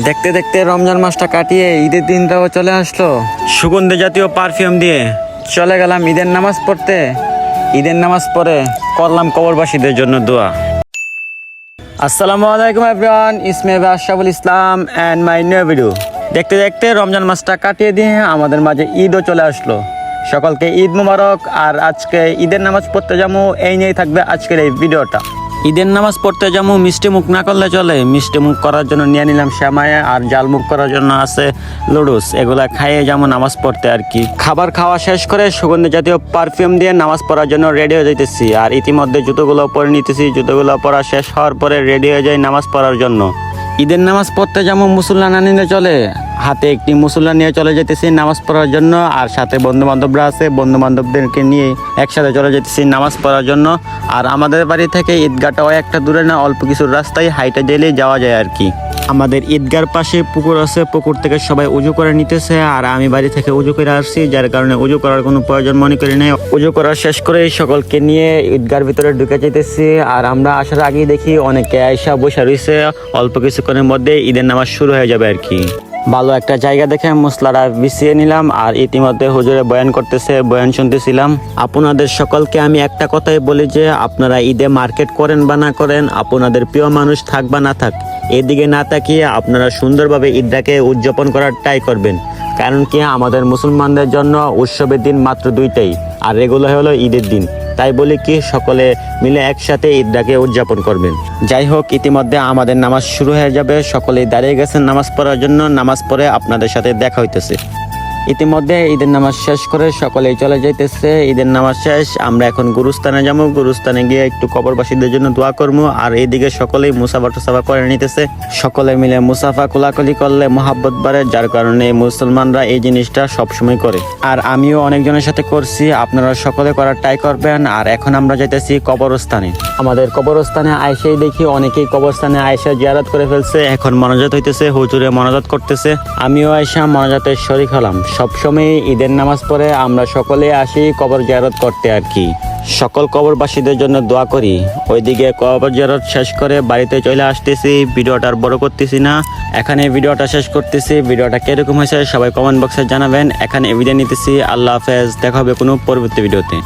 দেখতে দেখতে রমজান মাসটা কাটিয়ে ঈদের দিনটাও চলে আসলো। সুগন্ধি জাতীয় পারফিউম দিয়ে চলে গেলাম ঈদের নামাজ পড়তে। ঈদের নামাজ পড়ে করলাম কবরবাসীদের জন্য দোয়া। আসসালামু আলাইকুম এভরিওয়ান ইসমে Ashraful Islam and my new video দেখতে দেখতে রমজান মাসটা কাটিয়ে দিয়ে আমাদের মাঝে ঈদও চলে আসলো। সকলকে ঈদ মুবারক, আর আজকে ঈদের নামাজ পড়তে যাব, এই নিয়েই থাকবে আজকের এই ভিডিওটা ঈদের নামাজ পড়তে যেমন মিষ্টি মুখ না করলে চলে। মিষ্টি মুখ করার জন্য নিয়ে নিলাম শ্যামায় আর জাল মুখ করার জন্য আছে লুডুস। এগুলা খাইয়ে যেমন নামাজ পড়তে আর কি। খাবার খাওয়া শেষ করে সুগন্ধি জাতীয় পারফিউম দিয়ে নামাজ পড়ার জন্য রেডি হয়ে যাইতেছি। আর ইতিমধ্যে জুতোগুলো পরে নিতেছি। জুতোগুলো পরা শেষ হওয়ার পরে রেডি হয়ে যাই নামাজ পড়ার জন্য। ঈদের নামাজ পড়তে যেমন মুসল্লা না নিলে চলে। হাতে একটি মুসল্লা নিয়ে চলে যেতেছি নামাজ পড়ার জন্য আর সাথে বন্ধু বান্ধবরা আছে বন্ধু বান্ধবদেরকে নিয়ে একসাথে চলে যেতেছি নামাজ পড়ার জন্য। আর আমাদের বাড়ি থেকে ঈদগাহটাও একটা দূরে না অল্প কিছু রাস্তায় হাইটে গেলেই যাওয়া যায় আর কি। আমাদের ঈদগার পাশে পুকুর আছে পুকুর থেকে সবাই উজু করে নিতেছে আর আমি বাড়ি থেকে উজু করে আসছি যার কারণে উজু করার কোনো প্রয়োজন মনে করি নাই। উজু করা শেষ করে সকলকে নিয়ে ঈদগার ভিতরে ঢুকে যেতেছি আর আমরা আসার আগেই দেখি অনেকে আয়সা বসে রয়েছে অল্প কিছুক্ষণের মধ্যে ঈদের নামাজ শুরু হয়ে যাবে আর কি। ভালো একটা জায়গা দেখে মশলাটা বিছিয়ে নিলাম আর ইতিমধ্যে হুজুরে বয়ান করতেছে, বয়ান শুনতেছিলাম। আপনাদের সকলকে আমি একটা কথাই বলি যে, আপনারা ঈদে মার্কেট করেন বা না করেন, আপনাদের প্রিয় মানুষ থাক বা না থাক, এদিকে না তাকিয়ে আপনারা সুন্দরভাবে ঈদটাকে উদযাপন করার ট্রাই করবেন। কারণ কি, আমাদের মুসলমানদের জন্য উৎসবের দিন মাত্র দুইটাই, আর এগুলো হলো ঈদের দিন। তাই বলে কি, সকলে মিলে একসাথে ঈদটাকে উদযাপন করবেন। যাই হোক, ইতিমধ্যে আমাদের নামাজ শুরু হয়ে যাবে। সকলেই দাঁড়িয়ে গেছেন নামাজ পড়ার জন্য। নামাজ পড়ে আপনাদের সাথে দেখা হইতেছে। ইতিমধ্যে ঈদের নামাজ শেষ করে সকলেই চলে যাইতেছে। ঈদের নামাজ শেষ, আমরা এখন গুরুস্থানে যাব। গুরুস্থানে গিয়ে একটু কবরবাসীদের জন্য দোয়া করব। আর এইদিকে সকলেই মুসাফা টুসাফা করে নিতেছে। সকলে মিলে মুসাফা কোলাকুলি করলে মোহাব্বত বাড়ে, যার কারণে মুসলমানরা এই জিনিসটা সবসময় করে। আর আমিও অনেকজনের সাথে করছি, আপনারা সকলে করার ট্রাই করবেন। আর এখন আমরা যাইতেছি কবরস্থানে। আমাদের কবরস্থানে আইসেই দেখি, অনেকেই কবরস্থানে আয়সা জিয়ারত করে ফেলছে। এখন মনোজাত হইতেছে, হুজুরে মনোজাত করতেছে। আমিও আয়সা মনোজাতের শরিক হলাম। সবসময় ঈদের নামাজ পড়ে আমরা সকলে আসি কবর জারত করতে আর কি। সকল কবরবাসীদের জন্য দোয়া করি। ওইদিকে কবর জারত শেষ করে বাড়িতে চলে আসতেছি, ভিডিওটা আর বড় করতেছি না। এখানে ভিডিওটা শেষ করতেছি, ভিডিওটা কীরকম হয়েছে সবাই কমেন্ট বক্সে জানাবেন। এখানে ভিডিও নিতেছি, আল্লাহ হাফেজ, দেখা হবে কোনো পরবর্তী ভিডিওতে।